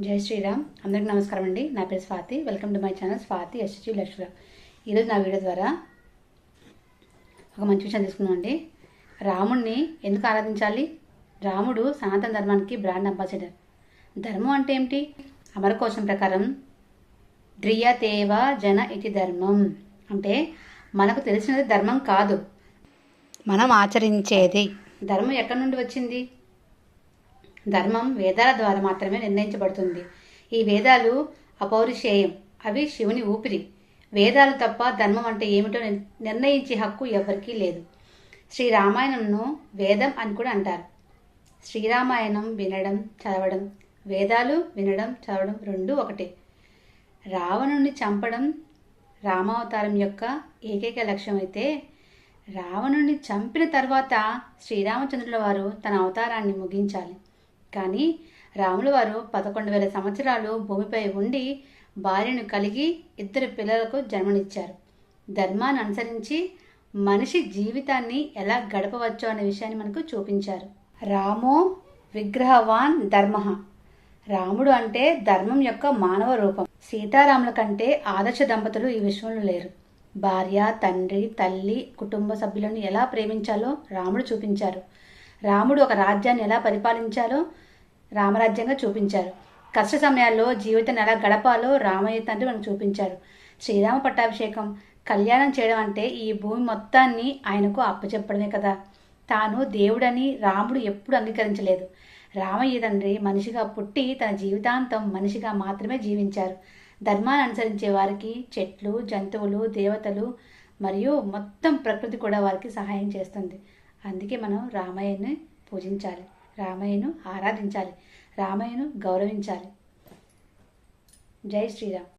జై శ్రీరామ్. అందరికీ నమస్కారం అండి. నా పేరు Swathi. Welcome to my channel Swathi SG Lakshmi ఈరోజు నా వీడియో ద్వారా ఒక మంచి విషయం తీసుకున్నాం అండి. రాముణ్ణి ఎందుకు ఆరాధించాలి? రాముడు సనాతన ధర్మానికి బ్రాండ్ అంబాసిడర్. ధర్మం అంటే ఏమిటి? అమరకోశం ప్రకారం ధ్రియతేవ జన ఇతి ధర్మం. అంటే మనకు తెలిసినది ధర్మం కాదు. మనం ఆచరించేది. ధర్మం ఎక్కడి నుండి వచ్చింది? ధర్మం వేదాల ద్వారా మాత్రమే నిర్ణయించబడుతుంది. ఈ వేదాలు అపౌరుషేయం. అవి శివుని ఊపిరి. వేదాలు తప్ప ధర్మం అంటే ఏమిటో నిర్ణయించే హక్కు ఎవరికీ లేదు. శ్రీరామాయణంను వేదం అని కూడా అంటారు. శ్రీరామాయణం వినడం చదవడం. వేదాలు వినడం చదవడం రెండు ఒకటే. రావణుని చంపడం రామావతారం యొక్క ఏకైక లక్ష్యం అయితే రావణుని చంపిన తర్వాత శ్రీరామచంద్రుల వారు తన అవతారాన్ని ముగించాలి. కానీ రాముల వారు పదకొండు వేల సంవత్సరాలు భూమిపై ఉండి భార్యను కలిగి ఇద్దరు పిల్లలకు జన్మనిచ్చారు. ధర్మాన్ని అనుసరించి మనిషి జీవితాన్ని ఎలా గడపవచ్చో అనే విషయాన్ని మనకు చూపించారు. రామో విగ్రహవాన్ ధర్మ. రాముడు అంటే ధర్మం యొక్క మానవ రూపం. సీతారాముల కంటే ఆదర్శ దంపతులు ఈ విశ్వంలో లేరు. భార్య తండ్రి తల్లి కుటుంబ సభ్యులను ఎలా ప్రేమించాలో రాముడు చూపించారు. రాముడు ఒక రాజ్యాన్ని ఎలా పరిపాలించాలో రామరాజ్యంగా చూపించారు. కష్ట సమయాల్లో జీవితాన్ని ఎలా గడపాలో రామయ్య తండ్రి మనకు చూపించారు. శ్రీరామ పట్టాభిషేకం కళ్యాణం చేయడం అంటే ఈ భూమి మొత్తాన్ని ఆయనకు అప్పచెప్పడమే కదా. తాను దేవుడని రాముడు ఎప్పుడు అంగీకరించలేదు. రామయ్య తండ్రి మనిషిగా పుట్టి తన జీవితాంతం మనిషిగా మాత్రమే జీవించారు. ధర్మాన్ని అనుసరించే వారికి చెట్లు జంతువులు దేవతలు మరియు మొత్తం ప్రకృతి కూడా వారికి సహాయం చేస్తుంది. అందుకే మనం రామయ్యని పూజించాలి. రామయ్యను ఆరాధించాలి. రామయ్యను గౌరవించాలి. జై శ్రీరామ్.